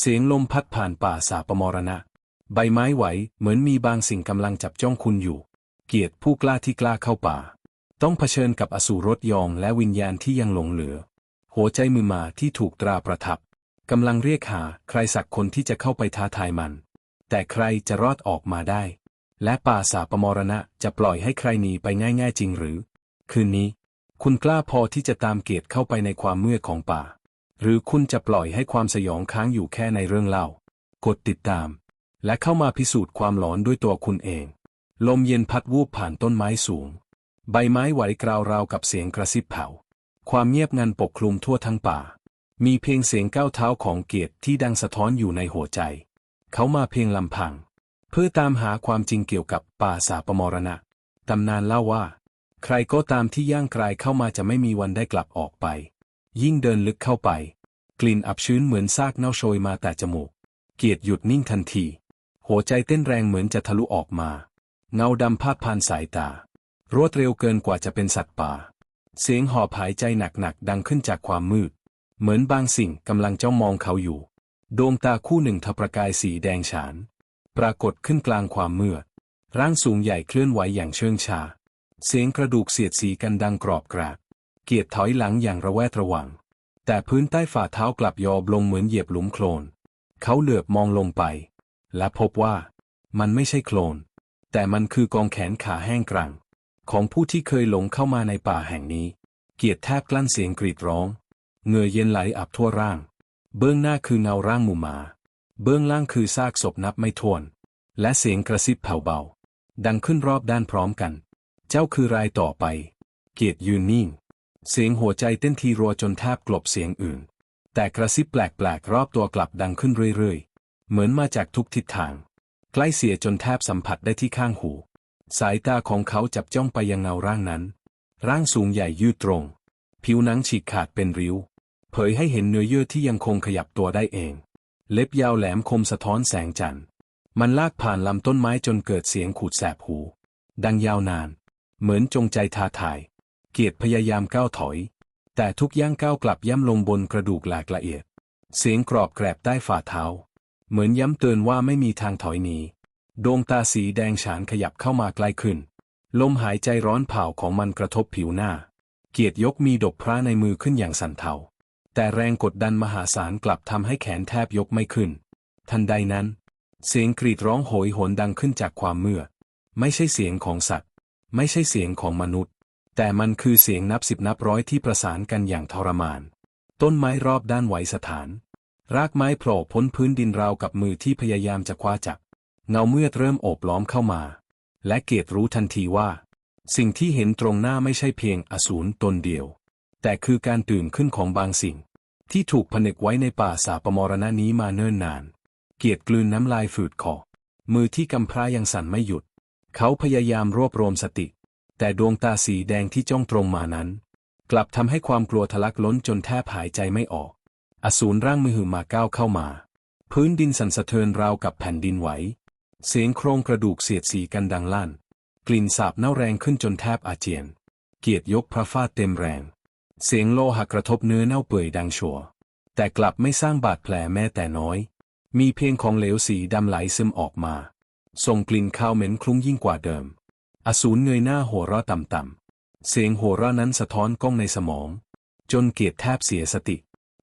เสียงลมพัดผ่านป่าสาปมรณะ ใบไม้ไหวเหมือนมีบางสิ่งกำลังจับจ้องคุณอยู่ เกียรติผู้กล้าที่กล้าเข้าป่า ต้องเผชิญกับอสูรรถยองและวิญญาณที่ยังหลงเหลือ หัวใจมือมาที่ถูกตราประทับกำลังเรียกหาใครสักคนที่จะเข้าไปท้าทายมัน แต่ใครจะรอดออกมาได้ และป่าสาปมรณะจะปล่อยให้ใครหนีไปง่าย ๆ จริงหรือ คืนนี้ คุณกล้าพอที่จะตามเกียรติเข้าไปในความมืดของป่า หรือคุณจะปล่อยให้ความสยองค้างอยู่แค่ในเรื่องเล่า กดติดตาม และเข้ามาพิสูจน์ความหลอนด้วยตัวคุณเอง ลมเย็นพัดวูบผ่านต้นไม้สูง ใบไม้ไหวกราวราวกับเสียงกระซิบเผา ความเงียบงันปกคลุมทั่วทั้งป่า มีเพียงเสียงก้าวเท้าของเกียรติที่ดังสะท้อนอยู่ในหัวใจ เขามาเพียงลำพัง เพื่อตามหาความจริงเกี่ยวกับป่าสาปมรณะตำนานเล่าว่า ใครก็ตามที่ย่างกลายเข้ามาจะไม่มีวันได้กลับออกไป ยิ่งเดินลึกเข้าไป กลิ่นอับชื้นเหมือนซากเน่าโชยมาแต่จมูก เกียรติหยุดนิ่งทันที หัวใจเต้นแรงเหมือนจะทะลุออกมา เงาดำพาดผ่านสายตา รวดเร็วเกินกว่าจะเป็นสัตว์ป่า เสียงหอบหายใจหนักๆดังขึ้นจากความมืด เหมือนบางสิ่งกำลังเจ้องมองเขาอยู่ ดวงตาคู่หนึ่งทะประกายสีแดงฉาน ปรากฏขึ้นกลางความมืด ร่างสูงใหญ่เคลื่อนไหวอย่างเชิงชา เสียงกระดูกเสียดสีกันดังกรอบกราก เกียรติถอยหลังอย่างระแวดระวัง แต่พื้นใต้ฝ่าเท้ากลับยอลงเหมือนเหยียบหลุมโคลน เขาเหลือบมองลงไป และพบว่า มันไม่ใช่โคลน แต่มันคือกองแขนขาแห้งกรัง ของผู้ที่เคยหลงเข้ามาในป่าแห่งนี้ เกียรติแทบกลั้นเสียงกรีดร้องเงื่อเย็นไหลอับทั่วร่าง เบื้องหน้าคือเงาร่างหมูหมา เบื้องล่างคือซากศพนับไม่ถ้วน และเสียงกระซิบแผ่วเบา ดังขึ้นรอบด้านพร้อมกัน เจ้าคือรายต่อไป เกียรติยืนนิ่ง เสียงหัวใจเต้นทีรัวจนแทบกลบเสียงอื่น แต่กระซิบแปลกๆรอบตัวกลับดังขึ้นเรื่อยๆ เหมือนมาจากทุกทิศทาง ใกล้เสียจนแทบสัมผัสได้ที่ข้างหู สายตาของเขาจับจ้องไปยังเงาร่างนั้น ร่างสูงใหญ่ยืดตรง ผิวหนังฉีกขาดเป็นริ้ว เผยให้เห็นเนื้อเยื่อที่ยังคงขยับตัวได้เอง เล็บยาวแหลมคมสะท้อนแสงจันทร์ มันลากผ่านลำต้นไม้จนเกิดเสียงขูดแสบหู ดังยาวนาน เหมือนจงใจท้าทาย เกียรติพยายามก้าวถอย แต่ทุกย่างก้าวกลับย่ำลงบนกระดูกแหลกละเอียด เสียงกรอบแกรบใต้ฝ่าเท้า เหมือนย้ำเตือนว่าไม่มีทางถอยหนีดวงตาสีแดงฉานขยับเข้ามาใกล้ขึ้น ลมหายใจร้อนเผาของมันกระทบผิวหน้า เกียรติยกมีดกพระในมือขึ้นอย่างสั่นเทา แต่แรงกดดันมหาศาลกลับทำให้แขนแทบยกไม่ขึ้น ทันใดนั้น เสียงกรีดร้องโหยหวนดังขึ้นจากความเมืดไม่ใช่เสียงของสัตว์ ไม่ใช่เสียงของมนุษย์ แต่มันคือเสียงนับสิบนับร้อยที่ประสานกันอย่างทรมาน ต้นไม้รอบด้านไหวสถาน รากไม้โผล่พ้นพื้นดินราวกับมือที่พยายามจะคว้าจับ เงาเมื่อเริ่มโอบล้อมเข้ามา และเกตรู้ทันทีว่า สิ่งที่เห็นตรงหน้าไม่ใช่เพียงอสูรตนเดียว แต่คือการตื่นขึ้นของบางสิ่ง ที่ถูกผนึกไว้ในป่าสาปมรณะนี้มาเนิ่นนาน เกียรติกลืนน้ำลายฝืดคอมือที่กำพร้ายังสั่นไม่หยุด เขาพยายามรวบรวมสติ แต่ดวงตาสีแดงที่จ้องตรงมานั้น กลับทำให้ความกลัวทะลักล้นจนแทบหายใจไม่ออก อสูรร่างมือหือมาก้าวเข้ามา พื้นดินสั่นสะเทือนราวกับแผ่นดินไหว เสียงโครงกระดูกเสียดสีกันดังลั่น กลิ่นสาบเน่าแรงขึ้นจนแทบอาเจียน เกียรติยกพระฟาดเต็มแรง เสียงโลหะกระทบเนื้อเน่าเปื่อยดังชัวแต่กลับไม่สร้างบาดแผลแม้แต่น้อย มีเพียงของเหลวสีดำไหลซึมออกมา ส่งกลิ่นข้าวเหม็นคลุ้งยิ่งกว่าเดิม อสูรเงยหน้าหัวเราะต่ำๆ เสียงหัวเราะนั้นสะท้อนก้องในสมอง จนเกียรติแทบเสียสติ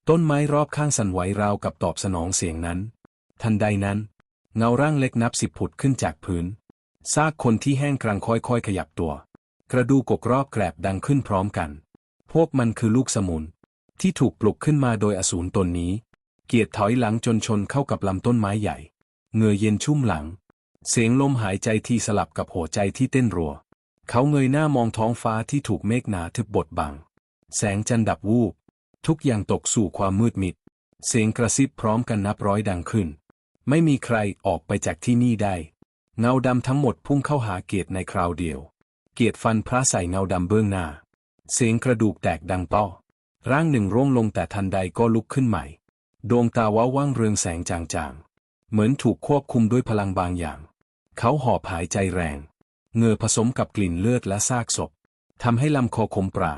ต้นไม้รอบข้างสั่นไหวราวกับตอบสนองเสียงนั้น ทันใดนั้น เงาร่างเล็กนับสิบผุดขึ้นจากพื้น ซากคนที่แห้งกรังค่อยๆ ขยับตัว กระดูกกรอบแกรบดังขึ้นพร้อมกัน พวกมันคือลูกสมุน ที่ถูกปลุกขึ้นมาโดยอสูรตนนี้ เกียรติถอยหลังจนชนเข้ากับลำต้นไม้ใหญ่ เงื่อเย็นชุ่มหลัง เสียงลมหายใจที่สลับกับหัวใจที่เต้นรัว เขาเงยหน้ามองท้องฟ้าที่ถูกเมฆหนาทึบบดบัง แสงจันทร์ดับวูบ ทุกอย่างตกสู่ความมืดมิด เสียงกระซิบพร้อมกันนับร้อยดังขึ้น ไม่มีใครออกไปจากที่นี่ได้ เงาดำทั้งหมดพุ่งเข้าหาเกียรติในคราวเดียว เกียรติฟันพระใส่เงาดำเบื้องหน้า เสียงกระดูกแตกดังป้อร่างหนึ่งร่วงลงแต่ทันใดก็ลุกขึ้นใหม่ ดวงตาว้าว่างเรืองแสงจางๆ เหมือนถูกควบคุมด้วยพลังบางอย่าง เขาหอบหายใจแรงเงือผสมกับกลิ่นเลือดและซากศพทำให้ลำคอคมปรา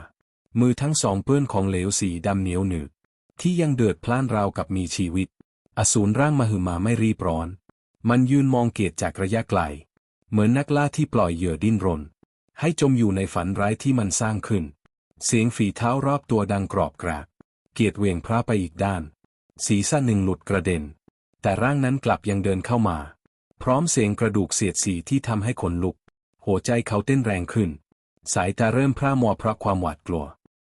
มือทั้งสองเปื้อนของเหลวสีดำเหนียวหนืดที่ยังเดือดพล่านราวกับมีชีวิต อสูรร่างมหึมาไม่รีบร้อน มันยืนมองเกียรติจากระยะไกล เหมือนนักล่าที่ปล่อยเหยื่อดิ้นรน ให้จมอยู่ในฝันร้ายที่มันสร้างขึ้น เสียงฝีเท้ารอบตัวดังกรอบกราก เกียรติเวียงพระไปอีกด้าน ศีรษะหนึ่งหลุดกระเด็น แต่ร่างนั้นกลับยังเดินเข้ามา พร้อมเสียงกระดูกเสียดสีที่ทำให้ขนลุก หัวใจเขาเต้นแรงขึ้น สายตาเริ่มพร่ามัวเพราะความหวาดกลัว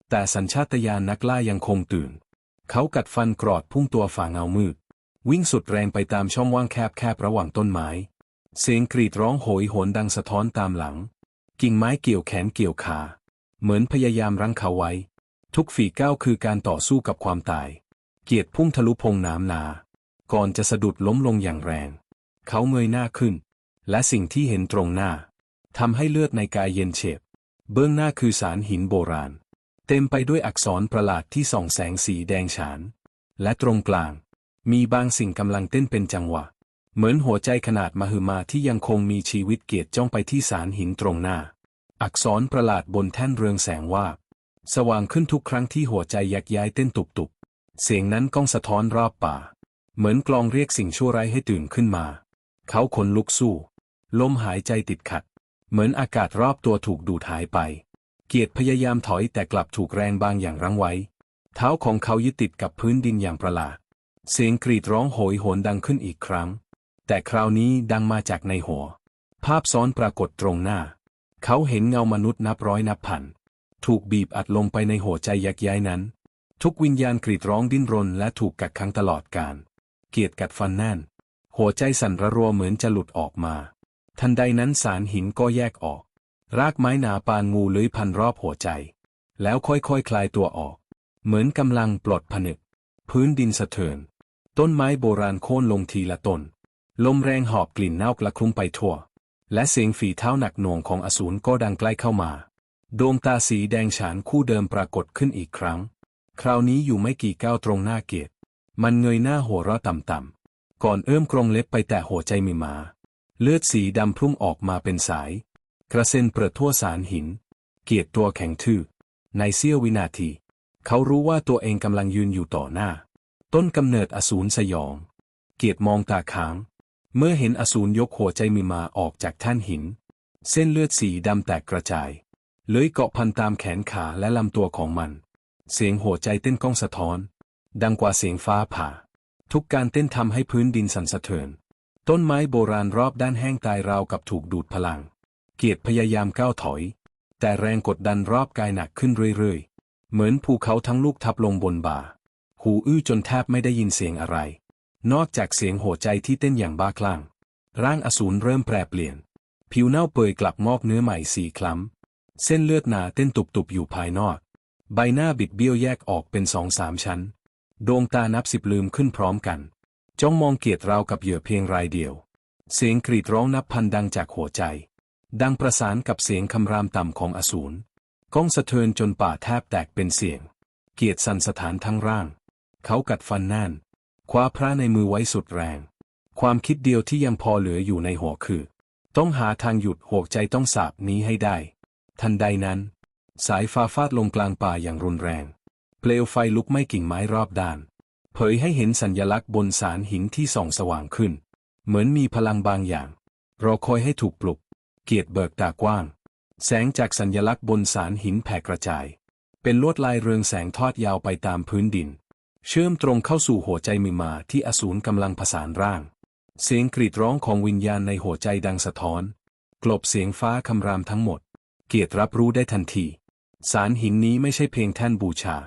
แต่สัญชาตญาณนักล่ายังคงตื่น เขากัดฟันกรอดพุ่งตัวฝ่าเงามืด วิ่งสุดแรงไปตามช่องว่างแคบๆระหว่างต้นไม้ เสียงกรีดร้องโหยหวนดังสะท้อนตามหลัง กิ่งไม้เกี่ยวแขนเกี่ยวขา เหมือนพยายามรั้งเขาไว้ ทุกฝีก้าวคือการต่อสู้กับความตาย เกียรติพุ่งทะลุพงน้ำนา ก่อนจะสะดุดล้มลงอย่างแรง เขาเงยหน้าขึ้น และสิ่งที่เห็นตรงหน้าทำให้เลือดในกายเย็นเฉบเบื้องหน้าคือสารหินโบราณ เต็มไปด้วยอักษรประหลาดที่ส่องแสงสีแดงฉาน และตรงกลาง มีบางสิ่งกำลังเต้นเป็นจังหวะ เหมือนหัวใจขนาดมหึมาที่ยังคงมีชีวิตเกียรติจ้องไปที่สารหินตรงหน้า อักษรประหลาดบนแท่นเรืองแสงว่าบสว่างขึ้นทุกครั้งที่หัวใจยักย้ายเต้นตุบๆ เสียงนั้นก้องสะท้อนรอบป่า เหมือนกลองเรียกสิ่งชั่วร้ายให้ตื่นขึ้นมา เขาขนลุกสู้ ลมหายใจติดขัด เหมือนอากาศรอบตัวถูกดูดหายไป เกียรติพยายามถอยแต่กลับถูกแรงบางอย่างรั้งไว้ เท้าของเขายึดติดกับพื้นดินอย่างประหลาด เสียงกรีดร้องโหยหวนดังขึ้นอีกครั้ง แต่คราวนี้ดังมาจากในหัว ภาพซ้อนปรากฏตรงหน้า เขาเห็นเงามนุษย์นับร้อยนับพัน ถูกบีบอัดลงไปในหัวใจยักย้ายนั้น ทุกวิญญาณกรีดร้องดิ้นรนและถูกกักขังตลอดกาล เกียรติกัดฟันแน่น หัวใจสั่นระรัวเหมือนจะหลุดออกมา ทันใดนั้นสารหินก็แยกออก รากไม้หนาปานงูเลื้อยพันรอบหัวใจ แล้วค่อยๆคคลายตัวออก เหมือนกำลังปลดผนึก พื้นดินสะเทือน ต้นไม้โบราณโค่นลงทีละต้น ลมแรงหอบกลิ่นเน่ากระคลุ้มไปทั่ว และเสียงฝีเท้าหนักหน่วงของอสูรก็ดังใกล้เข้ามา ดวงตาสีแดงฉานคู่เดิมปรากฏขึ้นอีกครั้ง คราวนี้อยู่ไม่กี่ก้าวตรงหน้าเกตมันเงยหน้าหัวเราะต่ำ ก่อนเอื้อมกรงเล็บไปแตะหัวใจมีมา เลือดสีดำพุ่งออกมาเป็นสาย กระเซ็นเปิดทั่วสารหิน เกียรติตัวแข็งทื่อ ในเสี้ยววินาที เขารู้ว่าตัวเองกำลังยืนอยู่ต่อหน้า ต้นกำเนิดอสูรสยอง เกียรติมองตาค้าง เมื่อเห็นอสูรยกหัวใจมีมาออกจากท่านหิน เส้นเลือดสีดำแตกกระจายเลื้อยเกาะพันตามแขนขาและลำตัวของมัน เสียงหัวใจเต้นก้องสะท้อน ดังกว่าเสียงฟ้าผ่า ทุกการเต้นทำให้พื้นดินสั่นสะเทือน ต้นไม้โบราณรอบด้านแห้งตายราวกับถูกดูดพลัง เกียรติพยายามก้าวถอย แต่แรงกดดันรอบกายหนักขึ้นเรื่อยๆ เหมือนภูเขาทั้งลูกทับลงบนบ่า หูอื้อจนแทบไม่ได้ยินเสียงอะไร นอกจากเสียงหัวใจที่เต้นอย่างบ้าคลั่ง ร่างอสูรเริ่มแปรเปลี่ยน ผิวเน่าเปื่อยกลับงอกเนื้อใหม่สีคล้ำ เส้นเลือดหนาเต้นตุบๆอยู่ภายนอก ใบหน้าบิดเบี้ยวแยกออกเป็นสองสามชั้น ดวงตานับสิบลืมขึ้นพร้อมกัน จ้องมองเกียรติราวกับเหยื่อเพียงรายเดียว เสียงกรีดร้องนับพันดังจากหัวใจ ดังประสานกับเสียงคำรามต่ำของอสูรก้องสะเทือนจนป่าแทบแตกเป็นเสียง เกียรติสั่นสถานทั้งร่าง เขากัดฟันแน่นคว้าพระในมือไว้สุดแรง ความคิดเดียวที่ยังพอเหลืออยู่ในหัวคือ ต้องหาทางหยุดหัวใจต้องสาบนี้ให้ได้ ทันใดนั้น สายฟ้าฟาดลงกลางป่าอย่างรุนแรง เปลวไฟลุกไหม้กิ่งไม้รอบด้าน เผยให้เห็นสัญญลักษณ์บนสารหินที่ส่องสว่างขึ้น เหมือนมีพลังบางอย่าง รอคอยให้ถูกปลุก เกียรติเบิกตากว้าง แสงจากสัญญลักษณ์บนสารหินแผ่กระจาย เป็นลวดลายเรืองแสงทอดยาวไปตามพื้นดิน เชื่อมตรงเข้าสู่หัวใจมิมาที่อสูรกำลังผสานร่าง เสียงกรีดร้องของวิญญาณในหัวใจดังสะท้อน กลบเสียงฟ้าคำรามทั้งหมด เกียรติรับรู้ได้ทันที สารหินนี้ไม่ใช่เพียงแท่นบูชา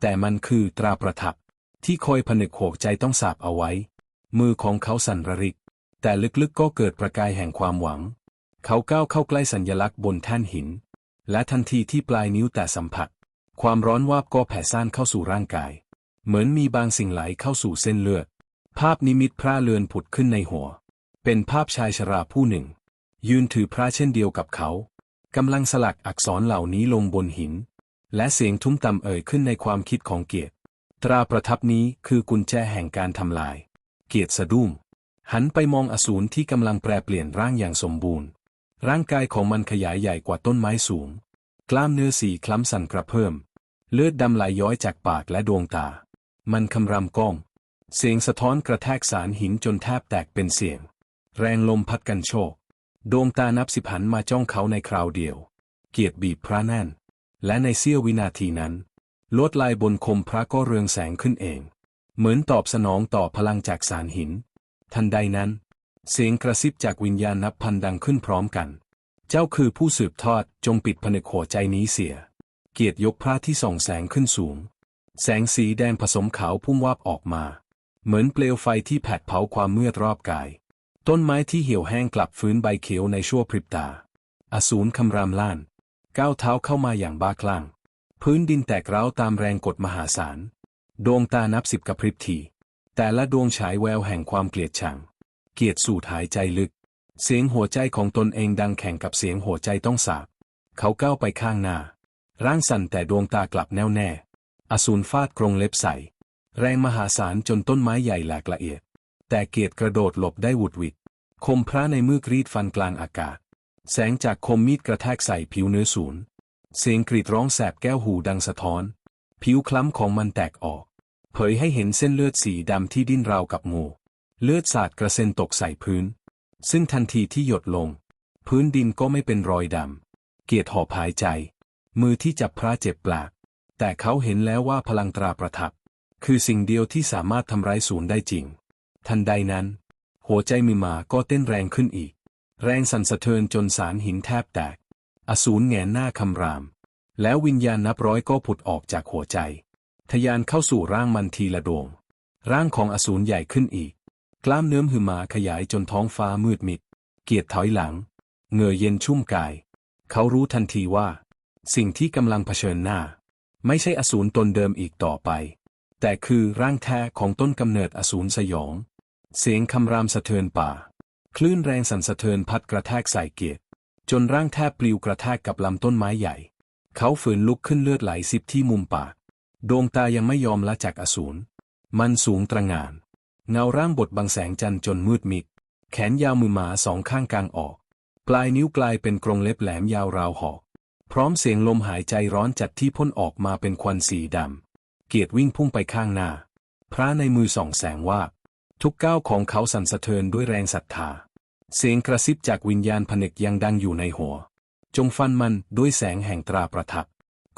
แต่มันคือตราประทับ ที่คอยผนึกหัวใจต้องสาบเอาไว้ มือของเขาสั่นระริก แต่ลึกๆก็เกิดประกายแห่งความหวัง เขาก้าวเข้าใกล้สัญญลักษณ์บนแท่นหิน และทันทีที่ปลายนิ้วแตะสัมผัส ความร้อนวาบก็แผ่ซ่านเข้าสู่ร่างกาย เหมือนมีบางสิ่งไหลเข้าสู่เส้นเลือด ภาพนิมิตพระเลือนผุดขึ้นในหัว เป็นภาพชายชราผู้หนึ่ง ยืนถือพระเช่นเดียวกับเขากำลังสลักอักษรเหล่านี้ลงบนหิน และเสียงทุ้มต่ำเอ่ยขึ้นในความคิดของเกียรติ ตราประทับนี้คือกุญแจแห่งการทำลาย เกียรติสะดุ้งหันไปมองอสูรที่กำลังแปรเปลี่ยนร่างอย่างสมบูรณ์ ร่างกายของมันขยายใหญ่กว่าต้นไม้สูง กล้ามเนื้อสีคล้ำสั่นกระเพิ่ม เลือดดำไหลย้อยจากปากและดวงตา มันคำรามก้อง เสียงสะท้อนกระแทกสารหินจนแทบแตกเป็นเสียง แรงลมพัดกันโชก ดวงตานับสิบหันมาจ้องเขาในคราวเดียว เกียรติบีบพระแน่น และในเสี้ยววินาทีนั้น ลวดลายบนคมพระก็เรืองแสงขึ้นเอง เหมือนตอบสนองต่อพลังจากสารหิน ทันใดนั้น เสียงกระซิบจากวิญญาณนับพันดังขึ้นพร้อมกัน เจ้าคือผู้สืบทอดจงปิดผนึกหัวใจนี้เสีย เกียรติยกพระที่ส่องแสงขึ้นสูง แสงสีแดงผสมขาวพุ่งวาบออกมา เหมือนเปลวไฟที่แผดเผาความมืดรอบกาย ต้นไม้ที่เหี่ยวแห้งกลับฟื้นใบเขียวในชั่วพริบตา อสูรคำรามล่าน ก้าวเท้าเข้ามาอย่างบ้าคลั่ง พื้นดินแตกร้าวตามแรงกดมหาศาล ดวงตานับสิบกระพริบที แต่ละดวงฉายแววแห่งความเกลียดชัง เกียรติสูดหายใจลึก เสียงหัวใจของตนเองดังแข่งกับเสียงหัวใจต้องสาบ เขาก้าวไปข้างหน้า ร่างสั่นแต่ดวงตากลับแน่วแน่ อสูรฟาดกรงเล็บใส่ แรงมหาศาลจนต้นไม้ใหญ่หลากละเอียด แต่เกียรติกระโดดหลบได้หวุดหวิด คมพระในมือกรีดฟันกลางอากาศ แสงจากคมมีดกระแทกใส่ผิวเนื้อศูนย์ เสียงกรีดร้องแสบแก้วหูดังสะท้อน ผิวคล้ำของมันแตกออก เผยให้เห็นเส้นเลือดสีดำที่ดิ้นราวกับงูเลือดสาดกระเซ็นตกใส่พื้น ซึ่งทันทีที่หยดลง พื้นดินก็ไม่เป็นรอยดำ เกียรติหอบหายใจ มือที่จับพระเจ็บปลาก แต่เขาเห็นแล้วว่าพลังตราประทับ คือสิ่งเดียวที่สามารถทำร้ายศูนย์ได้จริง ทันใดนั้น หัวใจมือหมาก็เต้นแรงขึ้นอีก แรงสั่นสะเทือนจนสารหินแทบแตก อสูรแหงนหน้าคำราม แล้ววิญญาณนับร้อยก็ผุดออกจากหัวใจทะยานเข้าสู่ร่างมันทีละดวง ร่างของอสูรใหญ่ขึ้นอีก กล้ามเนื้อหือหมาขยายจนท้องฟ้ามืดมิด เกียรติถอยหลัง เงื่อเย็นชุ่มกาย เขารู้ทันทีว่า สิ่งที่กำลังเผชิญหน้า ไม่ใช่อสูรตนเดิมอีกต่อไป แต่คือร่างแท้ของต้นกำเนิดอสูรสยอง เสียงคำรามสะเทือนป่า คลื่นแรงสั่นสะเทือนพัดกระแทกใส่เกียรติจนร่างแทบปลิวกระแทกกับลำต้นไม้ใหญ่ เขาฝืนลุกขึ้นเลือดไหลซิบที่มุมปาก ดวงตายังไม่ยอมละจากอสูร มันสูงตระหง่าน เงาร่างบดบังแสงจันทร์จนมืดมิด แขนยาวมือหมาสองข้างกลางออก ปลายนิ้วกลายเป็นกรงเล็บแหลมยาวราวหอก พร้อมเสียงลมหายใจร้อนจัดที่พ่นออกมาเป็นควันสีดำ เกียรติวิ่งพุ่งไปข้างหน้า พระในมือส่องแสงว่า ทุกก้าวของเขาสั่นสะเทือนด้วยแรงศรัทธา เสียงกระซิบจากวิญญาณผนึกยังดังอยู่ในหัว จงฟันมันด้วยแสงแห่งตราประทับ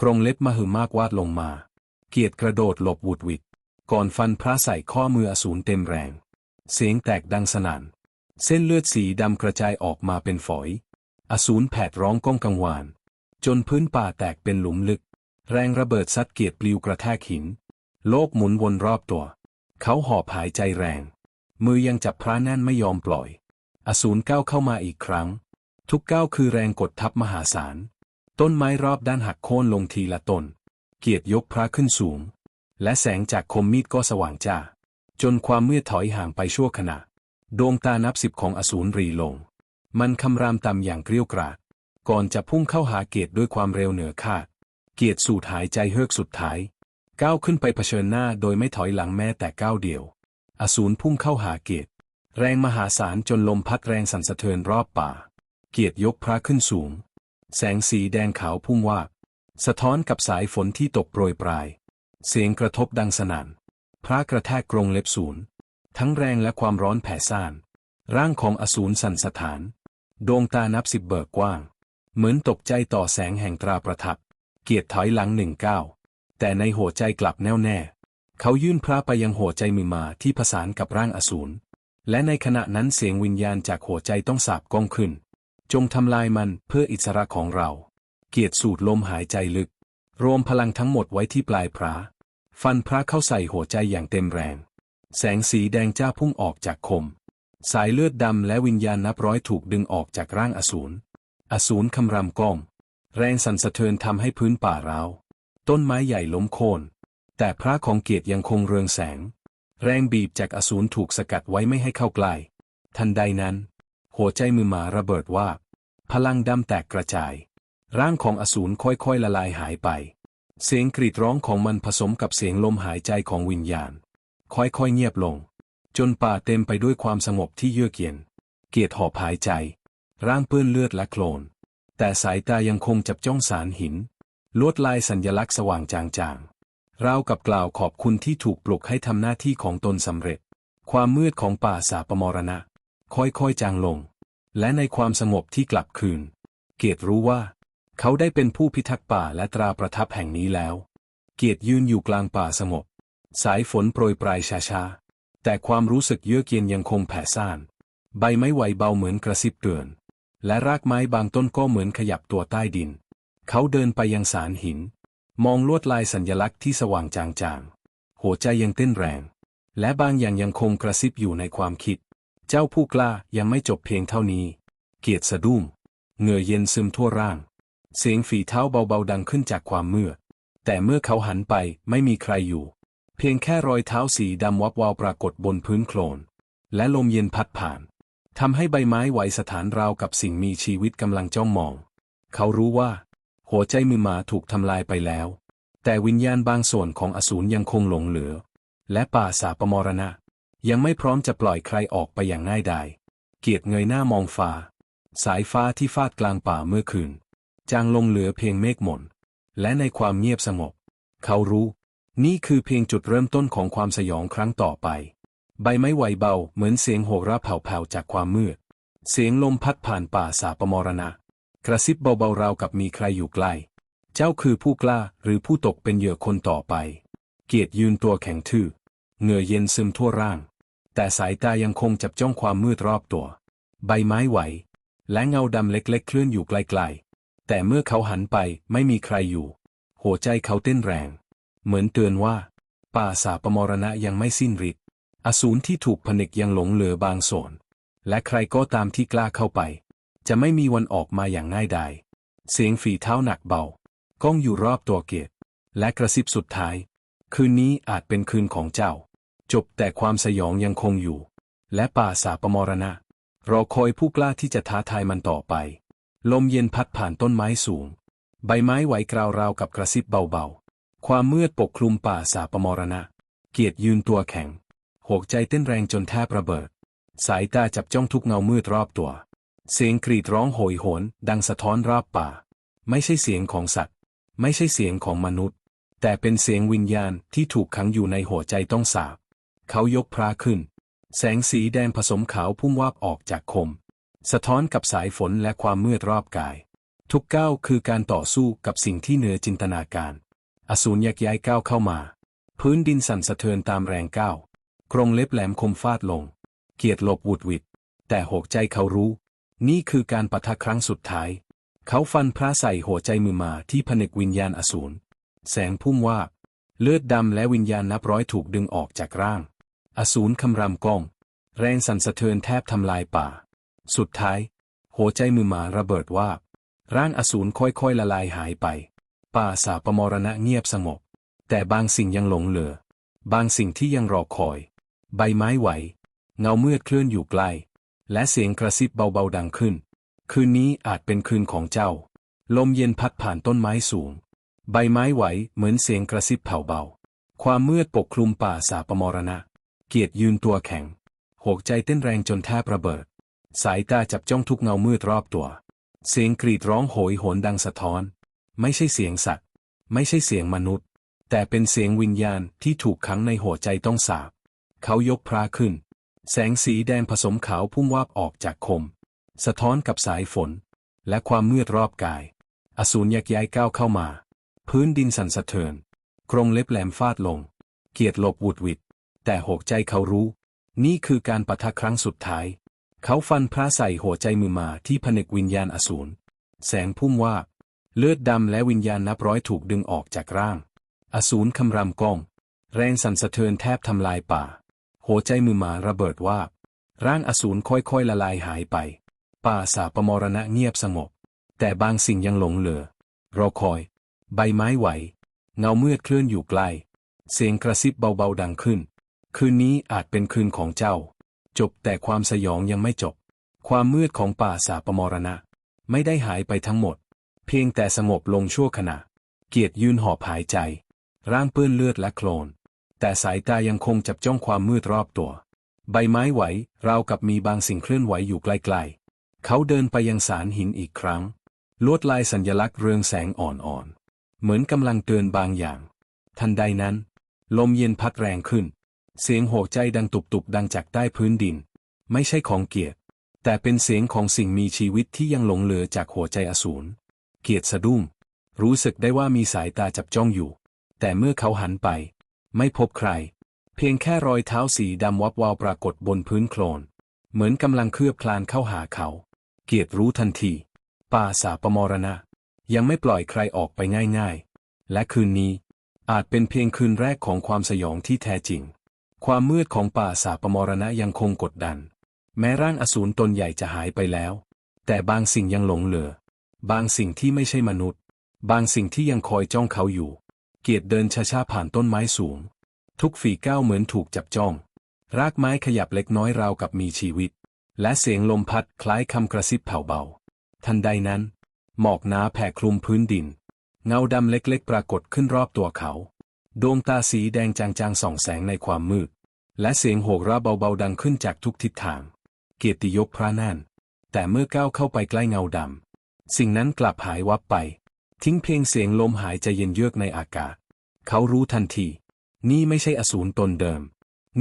กรงเล็บมหึมากวาดลงมา เกียรติกระโดดหลบวุดวิดก่อนฟันพระใส่ข้อมืออสูรเต็มแรง เสียงแตกดังสนั่น เส้นเลือดสีดำกระจายออกมาเป็นฝอย อสูรแผดร้องก้องกังวาน จนพื้นป่าแตกเป็นหลุมลึก แรงระเบิดซัดเกียรติปลิวกระแทกหิน โลกหมุนวนรอบตัว เขาหอบหายใจแรง มือยังจับพระแน่นไม่ยอมปล่อย อสูรก้าวเข้ามาอีกครั้ง ทุกก้าวคือแรงกดทับมหาศาล ต้นไม้รอบด้านหักโค่นลงทีละต้น เกียรติยกพระขึ้นสูง และแสงจากคมมีดก็สว่างจ้า จนความมืดถอยห่างไปชั่วขณะ ดวงตานับสิบของอสูรรีลง มันคำรามต่ำอย่างเกรี้ยวกราด ก่อนจะพุ่งเข้าหาเกียรติด้วยความเร็วเหนือคาด เกียรติสูดหายใจเฮือกสุดท้าย ก้าวขึ้นไปเผชิญหน้าโดยไม่ถอยหลังแม้แต่ก้าวเดียว อสูรพุ่งเข้าหาเกียรติ แรงมหาศาลจนลมพัดแรงสั่นสะเทือนรอบป่า เกียรติยกพระขึ้นสูง แสงสีแดงขาวพุ่งวาบสะท้อนกับสายฝนที่ตกโปรยปลาย เสียงกระทบดังสนั่น พระกระแทกกรงเล็บศูนย์ ทั้งแรงและความร้อนแผ่ซ่าน ร่างของอสูรสั่นสะท้าน ดวงตานับสิบเบิกกว้าง เหมือนตกใจต่อแสงแห่งตราประทับ เกียรติถอยหลังหนึ่งก้าว แต่ในหัวใจกลับแน่วแน่ เขายื่นพระไปยังหัวใจมือมาที่ผสานกับร่างอสูร และในขณะนั้นเสียงวิญญาณจากหัวใจต้องสาบก้องขึ้น จงทำลายมันเพื่ออิสระของเรา เกียรติสูดลมหายใจลึก รวมพลังทั้งหมดไว้ที่ปลายพระ ฟันพระเข้าใส่หัวใจอย่างเต็มแรง แสงสีแดงจ้าพุ่งออกจากคม สายเลือดดำและวิญญาณนับร้อยถูกดึงออกจากร่างอสูร อสูรคำรามก้อง แรงสั่นสะเทือนทำให้พื้นป่าร้าว ต้นไม้ใหญ่ล้มโค่น แต่พระของเกียรติยังคงเรืองแสง แรงบีบจากอสูรถูกสกัดไว้ไม่ให้เข้าใกล้ ทันใดนั้น หัวใจมือหมาระเบิดว่า พลังดำแตกกระจาย ร่างของอสูรค่อยๆละลายหายไป เสียงกรีดร้องของมันผสมกับเสียงลมหายใจของวิญญาณ ค่อยๆเงียบลง จนป่าเต็มไปด้วยความสงบที่เยือกเย็น เกียรติหอบหายใจ ร่างเปื้อนเลือดและโคลนแต่สายตายังคงจับจ้องสารหิน ลวดลายสัญญลักษณ์สว่างจางๆราวกับกล่าวขอบคุณที่ถูกปลุกให้ทำหน้าที่ของตนสำเร็จ ความมืดของป่าสาปมรณะ ค่อยๆจางลง และในความสงบที่กลับคืน เกียรติรู้ว่า เขาได้เป็นผู้พิทักษ์ป่าและตราประทับแห่งนี้แล้ว เกียรติยืนอยู่กลางป่าสงบ สายฝนโปรยปลายช้าๆ แต่ความรู้สึกเยือกเย็นยังคงแผ่ซ่าน ใบไม้ไหวเบาเหมือนกระซิบเตือน และรากไม้บางต้นก็เหมือนขยับตัวใต้ดิน เขาเดินไปยังสารหิน มองลวดลายสัญญลักษณ์ที่สว่างจางๆ หัวใจยังเต้นแรง และบางอย่างยังคงกระซิบอยู่ในความคิด เจ้าผู้กล้ายังไม่จบเพียงเท่านี้ เกียรติสะดุ้งเหงื่อเย็นซึมทั่วร่าง เสียงฝีเท้าเบาๆดังขึ้นจากความมืดแต่เมื่อเขาหันไปไม่มีใครอยู่ เพียงแค่รอยเท้าสีดำวับวาวปรากฏบนพื้นโคลน และลมเย็นพัดผ่านทำให้ใบไม้ไหวสถานราวกับสิ่งมีชีวิตกำลังจ้องมอง เขารู้ว่า หัวใจมือหมาถูกทำลายไปแล้ว แต่วิญญาณบางส่วนของอสูรยังคงหลงเหลือ และป่าสาปมรณะ ยังไม่พร้อมจะปล่อยใครออกไปอย่างง่ายดาย เกียรติเงยหน้ามองฟ้า สายฟ้าที่ฟาดกลางป่าเมื่อคืน จางลงเหลือเพียงเมฆหม่น และในความเงียบสงบ เขารู้ นี่คือเพียงจุดเริ่มต้นของความสยองครั้งต่อไป ใบไม้ไหวเบาเหมือนเสียงโหราแผ่วๆจากความมืด เสียงลมพัดผ่านป่าสาปมรณะ กระซิบเบาๆราวกับมีใครอยู่ใกล้ เจ้าคือผู้กล้าหรือผู้ตกเป็นเหยื่อคนต่อไป เกียรติยืนตัวแข็งทื่อ เหงื่อเย็นซึมทั่วร่าง แต่สายตายังคงจับจ้องความมืดรอบตัว ใบไม้ไหว และเงาดำเล็กๆ เคลื่อนอยู่ไกลๆ แต่เมื่อเขาหันไปไม่มีใครอยู่ หัวใจเขาเต้นแรง เหมือนเตือนว่า ป่าสาปมรณะยังไม่สิ้นฤทธิ์อสูรที่ถูกผนึกยังหลงเหลือบางส่วน และใครก็ตามที่กล้าเข้าไป จะไม่มีวันออกมาอย่างง่ายดาย เสียงฝีเท้าหนักเบา ก้องอยู่รอบตัวเกียรติและกระซิบสุดท้าย คืนนี้อาจเป็นคืนของเจ้า จบแต่ความสยองยังคงอยู่ และป่าสาปมรณะ รอคอยผู้กล้าที่จะท้าทายมันต่อไป ลมเย็นพัดผ่านต้นไม้สูง ใบไม้ไหวกราวราวกับกระซิบเบาๆ ความมืดปกคลุมป่าสาปมรณะ เกียรติยืนตัวแข็งหัวใจเต้นแรงจนแทบระเบิด สายตาจับจ้องทุกเงามืดรอบตัว เสียงกรีดร้องโหยหวนดังสะท้อนรอบป่า ไม่ใช่เสียงของสัตว์ ไม่ใช่เสียงของมนุษย์ แต่เป็นเสียงวิญญาณที่ถูกขังอยู่ในหัวใจต้องสาบ เขายกพระขึ้น แสงสีแดงผสมขาวพุ่งวาบออกจากคม สะท้อนกับสายฝนและความมืดรอบกาย ทุกก้าวคือการต่อสู้กับสิ่งที่เหนือจินตนาการ อสูรยักย้ายก้าวเข้ามา พื้นดินสั่นสะเทือนตามแรงก้าวกรงเล็บแหลมคมฟาดลง เกียรติหลบวุดวิดแต่หกใจเขารู้ นี่คือการปะทะครั้งสุดท้าย เขาฟันพระใส่หัวใจมือมาที่ผนึกวิญญาณอสูร แสงพุ่มว่า เลือดดำและวิญญาณนับร้อยถูกดึงออกจากร่าง อสูรคำรามก้อง แรงสั่นสะเทือนแทบทำลายป่า สุดท้าย หัวใจมือมาระเบิดว่า ร่างอสูรค่อยๆละลายหายไป ป่าสาปมรณะเงียบสงบ แต่บางสิ่งยังหลงเหลือ บางสิ่งที่ยังรอคอย ใบไม้ไหว เงาเมืดเคลื่อนอยู่ใกล้ และเสียงกระซิบเบาๆดังขึ้น คืนนี้อาจเป็นคืนของเจ้า ลมเย็นพัดผ่านต้นไม้สูง ใบไม้ไหวเหมือนเสียงกระซิบเผาเบา ความมืดปกคลุมป่าสาปมรณะ เกียรติยืนตัวแข็งหัวใจเต้นแรงจนแทบระเบิด สายตาจับจ้องทุกเงามืดรอบตัว เสียงกรีดร้องโหยโหนดังสะท้อน ไม่ใช่เสียงสัตว์ ไม่ใช่เสียงมนุษย์ แต่เป็นเสียงวิญญาณที่ถูกขังในหัวใจต้องสาบ เขายกพระขึ้น แสงสีแดงผสมขาวพุ่งวาบออกจากคม สะท้อนกับสายฝน และความมืดรอบกาย อสูรยักย้ายก้าวเข้ามา พื้นดินสั่นสะเทือนกรงเล็บแหลมฟาดลง เกียรติหลบวุดวิดแต่หกใจเขารู้ นี่คือการปะทะครั้งสุดท้าย เขาฟันพระใส่หัวใจมือมาที่ผนึกวิญญาณอสูรแสงพุ่มวาบเลือดดำและวิญญาณนับร้อยถูกดึงออกจากร่าง อสูรคำรามก้อง แรงสั่นสะเทือนแทบทำลายป่า หัวใจมือหมาระเบิดว่า ร่างอสูรค่อยๆละลายหายไป ป่าสาปมรณะเงียบสงบ แต่บางสิ่งยังหลงเหลือ รอคอย ใบไม้ไหว เงามืดเคลื่อนอยู่ใกล้เสียงกระซิบเบาๆดังขึ้น คืนนี้อาจเป็นคืนของเจ้า จบแต่ความสยองยังไม่จบ ความมืดของป่าสาปมรณะ ไม่ได้หายไปทั้งหมด เพียงแต่สงบลงชั่วขณะ เกียรติยืนหอบหายใจ ร่างเปื้อนเลือดและโคลน แต่สายตายังคงจับจ้องความมืดรอบตัว ใบไม้ไหวราวกับมีบางสิ่งเคลื่อนไหวอยู่ใกล้ๆเขาเดินไปยังสารหินอีกครั้ง ลวดลายสัญญลักษณ์เรืองแสงอ่อนๆ เหมือนกำลังเตือนบางอย่าง ทันใดนั้น ลมเย็นพัดแรงขึ้น เสียงโหใจดังตุบๆ ดังจากใต้พื้นดิน ไม่ใช่ของเกียรติ แต่เป็นเสียงของสิ่งมีชีวิตที่ยังหลงเหลือจากหัวใจอสูร เกียรติสะดุ้ง รู้สึกได้ว่ามีสายตาจับจ้องอยู่ แต่เมื่อเขาหันไป ไม่พบใคร เพียงแค่รอยเท้าสีดำวับวาวปรากฏบนพื้นโคลน เหมือนกำลังเคลือบคลานเข้าหาเขา เกียรติรู้ทันที ป่าสาปมรณะ ยังไม่ปล่อยใครออกไปง่ายๆ และคืนนี้ อาจเป็นเพียงคืนแรกของความสยองที่แท้จริง ความมืดของป่าสาปมรณะยังคงกดดัน แม้ร่างอสูรตนใหญ่จะหายไปแล้ว แต่บางสิ่งยังหลงเหลือ บางสิ่งที่ไม่ใช่มนุษย์ บางสิ่งที่ยังคอยจ้องเขาอยู่ เกียรติเดินช้าๆผ่านต้นไม้สูง ทุกฝีก้าวเหมือนถูกจับจ้อง รากไม้ขยับเล็กน้อยราวกับมีชีวิต และเสียงลมพัดคล้ายคำกระซิบแผ่วเบา ทันใดนั้น หมอกหนาแผ่คลุมพื้นดิน เงาดำเล็กๆ ปรากฏขึ้นรอบตัวเขา ดวงตาสีแดงจางๆส่องแสงในความมืด และเสียงโหกระเบาๆดังขึ้นจากทุกทิศทาง เกียรติยกพระนั่นแต่เมื่อก้าวเข้าไปใกล้เงาดำสิ่งนั้นกลับหายวับไป ทิ้งเพียงเสียงลมหายใจเย็นเยือกในอากาศ เขารู้ทันที นี่ไม่ใช่อสูรตนเดิม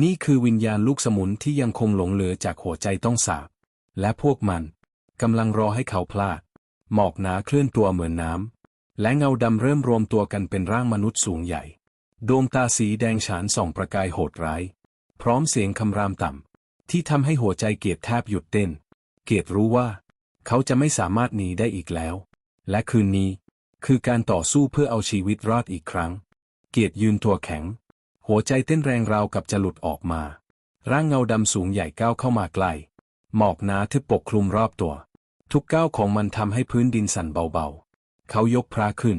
นี่คือวิญญาณลูกสมุนที่ยังคงหลงเหลือจากหัวใจต้องสาบ และพวกมันกำลังรอให้เขาพลาด หมอกหนาเคลื่อนตัวเหมือนน้ำ และเงาดำเริ่มรวมตัวกันเป็นร่างมนุษย์สูงใหญ่ ดวงตาสีแดงฉานส่องประกายโหดร้าย พร้อมเสียงคำรามต่ำ ที่ทำให้หัวใจเกียรติแทบหยุดเต้น เกียรติรู้ว่า เขาจะไม่สามารถหนีได้อีกแล้ว และคืนนี้ คือการต่อสู้เพื่อเอาชีวิตรอดอีกครั้ง เกียรติยืนตัวแข็ง หัวใจเต้นแรงราวกับจะหลุดออกมา ร่างเงาดำสูงใหญ่ก้าวเข้ามาใกล้ หมอกหนาทึบปกคลุมรอบตัว ทุกก้าวของมันทำให้พื้นดินสั่นเบาๆ เขายกพระขึ้น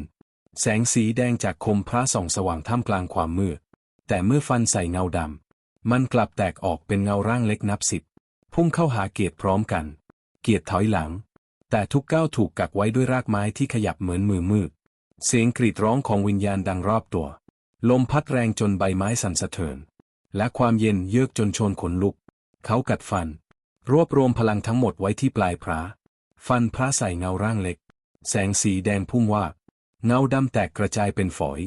แสงสีแดงจากคมพระส่องสว่างท่ามกลางความมืด แต่เมื่อฟันใส่เงาดำ มันกลับแตกออกเป็นเงาร่างเล็กนับสิบ พุ่งเข้าหาเกียรติพร้อมกัน เกียรติถอยหลัง แต่ทุกก้าวถูกกักไว้ด้วยรากไม้ที่ขยับเหมือนมือมืด เสียงกรีดร้องของวิญญาณดังรอบตัว ลมพัดแรงจนใบไม้สั่นสะเทือน และความเย็นเยือกจนชนขนลุก เขากัดฟัน รวบรวมพลังทั้งหมดไว้ที่ปลายพระ ฟันพระใส่เงาร่างเล็ก แสงสีแดงพุ่งวาบเงาดำแตกกระจายเป็นฝอย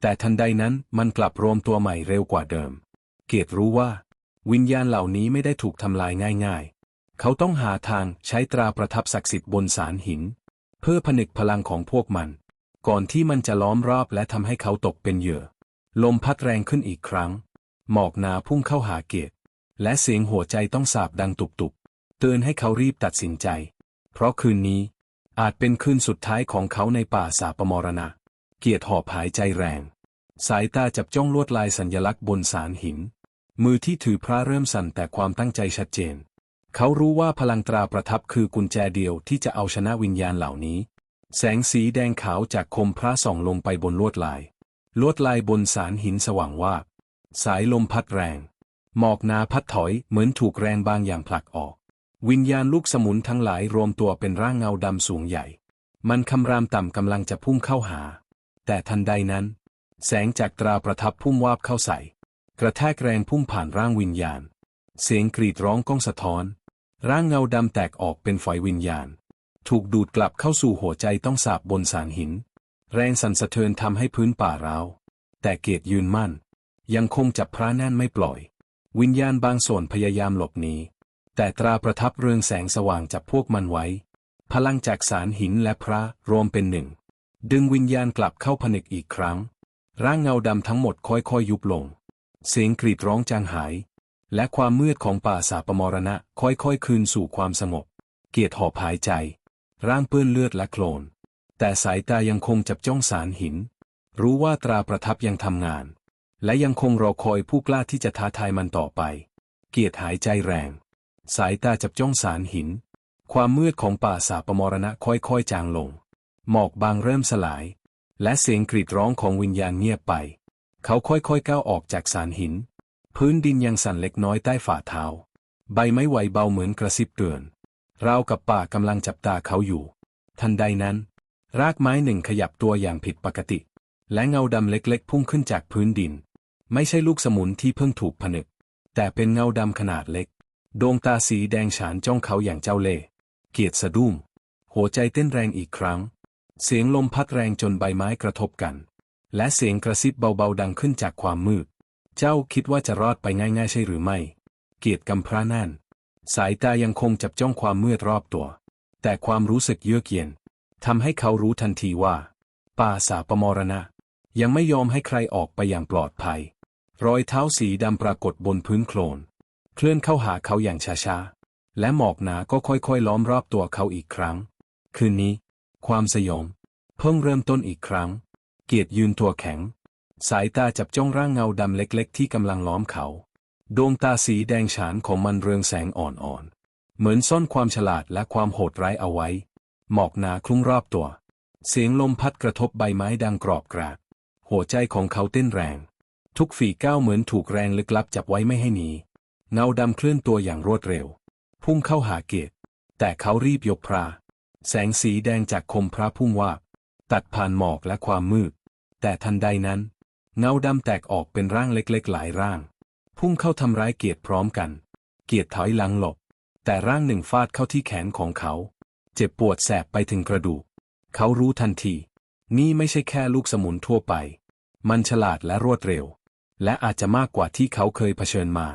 แต่ทันใดนั้นมันกลับรวมตัวใหม่เร็วกว่าเดิม เกรติรู้ว่า วิญญาณเหล่านี้ไม่ได้ถูกทำลายง่าย เขาต้องหาทางใช้ตราประทับศักดิ์สิทธิ์บนสารหิน เพื่อผนึกพลังของพวกมัน ก่อนที่มันจะล้อมรอบและทำให้เขาตกเป็นเหยื่อ ลมพัดแรงขึ้นอีกครั้ง หมอกหนาพุ่งเข้าหาเกียรติและเสียงหัวใจต้องสาบดังตุบๆ เตือนให้เขารีบตัดสินใจ เพราะคืนนี้ อาจเป็นคืนสุดท้ายของเขาในป่าสาปมรณะ เกียรติหอบหายใจแรง สายตาจับจ้องลวดลายสัญญลักษณ์บนสารหิน มือที่ถือพระเริ่มสั่นแต่ความตั้งใจชัดเจน เขารู้ว่าพลังตราประทับคือกุญแจเดียวที่จะเอาชนะวิญญาณเหล่านี้ แสงสีแดงขาวจากคมพระส่องลงไปบนลวดลาย ลวดลายบนสารหินสว่างวาบสายลมพัดแรง หมอกนาพัดถอยเหมือนถูกแรงบางอย่างผลักออก วิญญาณลูกสมุนทั้งหลายรวมตัวเป็นร่างเงาดำสูงใหญ่ มันคำรามต่ำกำลังจะพุ่งเข้าหา แต่ทันใดนั้น แสงจากตราประทับพุ่มวาบเข้าใส่ กระแทกแรงพุ่งผ่านร่างวิญญาณ เสียงกรีดร้องก้องสะท้อน ร่างเงาดำแตกออกเป็นฝอยวิญญาณ ถูกดูดกลับเข้าสู่หัวใจต้องสาบบนสารหิน แรงสั่นสะเทือนทำให้พื้นป่าร้าว แต่เกตยืนมั่น ยังคงจับพระแน่นไม่ปล่อย วิญญาณบางส่วนพยายามหลบหนีแต่ตราประทับเรืองแสงสว่างจับพวกมันไว้ พลังจากสารหินและพระรวมเป็นหนึ่ง ดึงวิญญาณกลับเข้าผนึกอีกครั้ง ร่างเงาดำทั้งหมดค่อยๆยุบลง เสียงกรีดร้องจางหาย และความมืดของป่าสาปมรณะค่อยๆ คืนสู่ความสงบ เกียรติหอบหายใจ ร่างเปื้อนเลือดและโคลน แต่สายตายังคงจับจ้องสารหิน รู้ว่าตราประทับยังทำงาน และยังคงรอคอยผู้กล้าที่จะท้าทายมันต่อไป เกียรติหายใจแรง สายตาจับจ้องสารหิน ความมืดของป่าสาปมรณะค่อยๆ จางลง หมอกบางเริ่มสลาย และเสียงกรีดร้องของวิญญาณเงียบไป เขาค่อยๆก้าวออกจากสารหิน พื้นดินยังสั่นเล็กน้อยใต้ฝ่าเท้า ใบไม้ไหวเบาเหมือนกระซิบเตือนราวกับป่ากำลังจับตาเขาอยู่ ทันใดนั้น รากไม้หนึ่งขยับตัวอย่างผิดปกติ และเงาดำเล็กๆ พุ่งขึ้นจากพื้นดิน ไม่ใช่ลูกสมุนที่เพิ่งถูกผนึก แต่เป็นเงาดำขนาดเล็ก ดวงตาสีแดงฉานจ้องเขาอย่างเจ้าเล่ห์เกียรติสะดุ้งหัวใจเต้นแรงอีกครั้ง เสียงลมพัดแรงจนใบไม้กระทบกัน และเสียงกระซิบเบาๆดังขึ้นจากความมืด เจ้าคิดว่าจะรอดไปง่ายๆใช่หรือไม่ เกียรติกำพร้าแน่น สายตายังคงจับจ้องความมืดรอบตัว แต่ความรู้สึกเยือกเย็นทำให้เขารู้ทันทีว่า ป่าสาปมรณะ ยังไม่ยอมให้ใครออกไปอย่างปลอดภัย รอยเท้าสีดำปรากฏบนพื้นโคลน เคลื่อนเข้าหาเขาอย่างช้าๆ และหมอกหนาก็ค่อยๆล้อมรอบตัวเขาอีกครั้ง คืนนี้ ความสยอง เพิ่งเริ่มต้นอีกครั้ง เกียรติยืนตัวแข็ง สายตาจับจ้องร่างเงาดำเล็กๆ ที่กำลังล้อมเขา ดวงตาสีแดงฉานของมันเรืองแสงอ่อนๆ เหมือนซ่อนความฉลาดและความโหดร้ายเอาไว้ หมอกหนาคลุ้งรอบตัว เสียงลมพัดกระทบใบไม้ดังกรอบกรากหัวใจของเขาเต้นแรง ทุกฝีก้าวเหมือนถูกแรงลึกลับจับไว้ไม่ให้หนี เงาดำเคลื่อนตัวอย่างรวดเร็ว พุ่งเข้าหาเกตแต่เขารีบยกพระแสงสีแดงจากคมพระพุ่งวาบตัดผ่านหมอกและความมืด แต่ทันใดนั้น เงาดำแตกออกเป็นร่างเล็กๆ หลายร่าง พุ่งเข้าทำร้ายเกียรติพร้อมกัน เกียรติถอยหลังหลบ แต่ร่างหนึ่งฟาดเข้าที่แขนของเขา เจ็บปวดแสบไปถึงกระดูก เขารู้ทันที นี่ไม่ใช่แค่ลูกสมุนทั่วไป มันฉลาดและรวดเร็ว และอาจจะมากกว่าที่เขาเคยเผชิญมา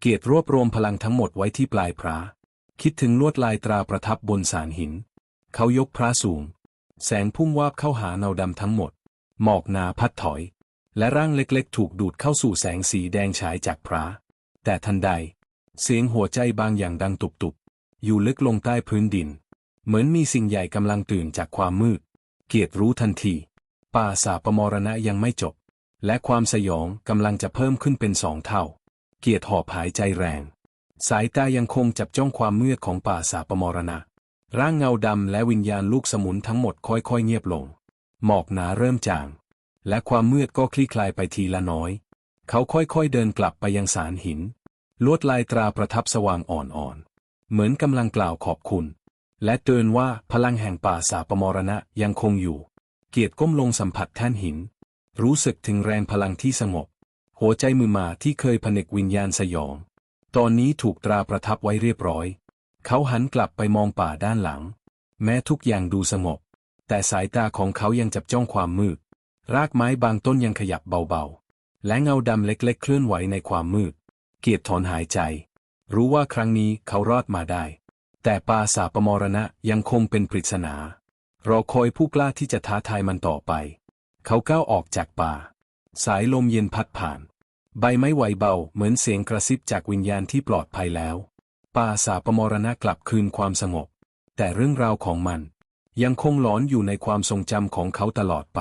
เกียรติรวบรวมพลังทั้งหมดไว้ที่ปลายพระ คิดถึงลวดลายตราประทับบนสารหิน เขายกพระสูง แสงพุ่งวาบเข้าหาเนาดำทั้งหมด หมอกนาพัดถอย และร่างเล็กๆ ถูกดูดเข้าสู่แสงสีแดงฉายจากพระ แต่ทันใด เสียงหัวใจบางอย่างดังตุบๆ อยู่ลึกลงใต้พื้นดิน เหมือนมีสิ่งใหญ่กำลังตื่นจากความมืด เกียรติรู้ทันที ป่าสาปมรณะยังไม่จบ และความสยองกำลังจะเพิ่มขึ้นเป็นสองเท่า เกียรติหอบหายใจแรง สายตายังคงจับจ้องความมืดของป่าสาปมรณะ ร่างเงาดำและวิญญาณลูกสมุนทั้งหมดค่อยๆเงียบลง หมอกหนาเริ่มจาง และความมืดก็คลี่คลายไปทีละน้อย เขาค่อยๆเดินกลับไปยังสารหิน ลวดลายตราประทับสว่างอ่อนๆ เหมือนกำลังกล่าวขอบคุณ และเตือนว่าพลังแห่งป่าสาปมรณะยังคงอยู่ เกียรติก้มลงสัมผัสแท่นหิน รู้สึกถึงแรงพลังที่สงบ หัวใจมือมาที่เคยผนึกวิญญาณสยอง ตอนนี้ถูกตราประทับไว้เรียบร้อย เขาหันกลับไปมองป่าด้านหลัง แม้ทุกอย่างดูสงบแต่สายตาของเขายังจับจ้องความมืด รากไม้บางต้นยังขยับเบาๆ และเงาดำเล็กๆ เคลื่อนไหวในความมืด เกียรติถอนหายใจ รู้ว่าครั้งนี้เขารอดมาได้ แต่ป่าสาปมรณะยังคงเป็นปริศนารอคอยผู้กล้าที่จะท้าทายมันต่อไป เขาก้าวออกจากป่า สายลมเย็นพัดผ่าน ใบไม้ไหวเบาเหมือนเสียงกระซิบจากวิญญาณที่ปลอดภัยแล้ว ป่าสาปมรณะกลับคืนความสงบ แต่เรื่องราวของมัน ยังคงหลอนอยู่ในความทรงจำของเขาตลอดไป